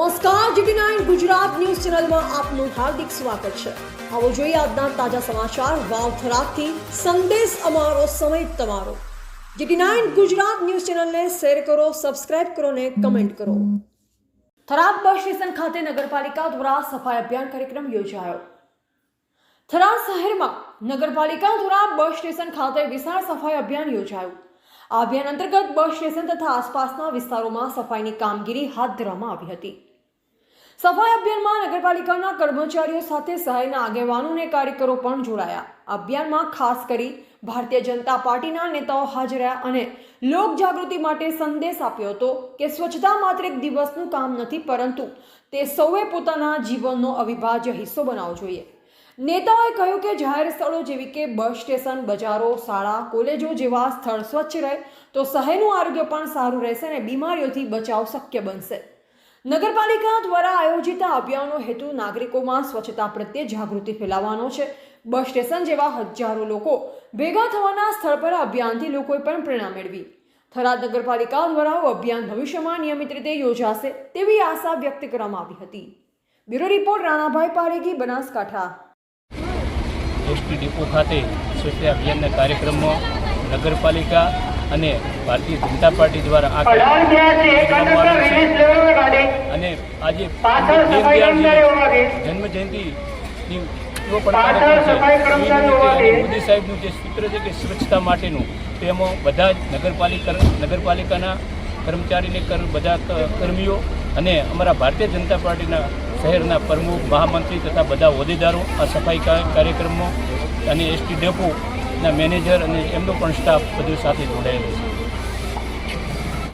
નમસ્કાર, GT nine Gujarat news ચેનલમાં આપનું હાર્દિક સ્વાગત છે. આવો જોઈએ આજના તાજા સમાચાર. વાવ થરાદથી સંદેશ અમારો, સમય તમારો. જીટી નાઇન ગુજરાત ન્યૂઝ ચેનલને શેર કરો, સબસ્ક્રાઇબ કરો ને કમેન્ટ કરો. થરાદ બસ સ્ટેશન ખાતે નગરપાલિકા દ્વારા સફાઈ અભિયાન કાર્યક્રમ યોજાયો. થરાદ શહેરમાં નગરપાલિકા દ્વારા બસ સ્ટેશન ખાતે વિશાળ સફાઈ અભિયાન યોજાયું. આ અભિયાન અંતર્ગત બસ સ્ટેશન તથા આસપાસના વિસ્તારોમાં સફાઈની કામગીરી હાથ ધરવામાં આવી હતી. સફાઈ અભિયાનમાં નગરપાલિકાના કર્મચારીઓ સાથે શહેરના આગેવાનો કાર્યકરો પણ જોડાયા. અભિયાનમાં ખાસ કરી ભારતીય જનતા પાર્ટીના નેતાઓ હાજર રહ્યા અને લોક જાગૃતિ માટે સંદેશ આપ્યો હતો કે સ્વચ્છતા માત્ર એક દિવસનું કામ નથી, પરંતુ તે સૌએ પોતાના જીવનનો અવિભાજ્ય હિસ્સો બનાવવો જોઈએ. નેતાઓએ કહ્યું કે જાહેર સ્થળો જેવી કે બસ સ્ટેશન, બજારો, શાળા, કોલેજો જેવા સ્થળ સ્વચ્છ રહે તો શહેરનું આરોગ્ય પણ સારું રહેશે અને બીમારીઓથી બચાવ શક્ય બનશે. નગરપાલિકા દ્વારા આયોજિત આ અભિયાનનો હેતુ નાગરિકોમાં સ્વચ્છતા પ્રત્યે જાગૃતિ ફેલાવવાનો છે. બસ સ્ટેશન જેવા હજારો લોકો ભેગા થવાના સ્થળ પર અભિયાનથી લોકોએ પણ પ્રેરણા મેળવી. થરાદ નગરપાલિકા દ્વારા અભિયાન ભવિષ્યમાં નિયમિત રીતે યોજાશે તેવી આશા વ્યક્ત કરવામાં આવી હતી. Bureau report Ranabhai Paregi Banaskantha. ST depot ખાતે સ્વચ્છતા અભિયાનના કાર્યક્રમમાં નગરપાલિકા અને ભારતીય જનતા પાર્ટી દ્વારા આ અને આજે જન્મ જયંતિ. મોદી સાહેબનું જે સૂત્ર છે કે સ્વચ્છતા માટેનું તેમાં બધા જ નગરપાલિકા નગરપાલિકાના કર્મચારીને કર બધા કર્મીઓ અને અમારા ભારતીય જનતા પાર્ટીના શહેરના પ્રમુખ મહામંત્રી તથા બધા હોદ્દેદારો આ સફાઈ કાર્યક્રમો કાર્યક્રમમાં અને એસટી ડેપોના મેનેજર અને એમનો પણ સ્ટાફ બધું સાથે જોડાયેલો છે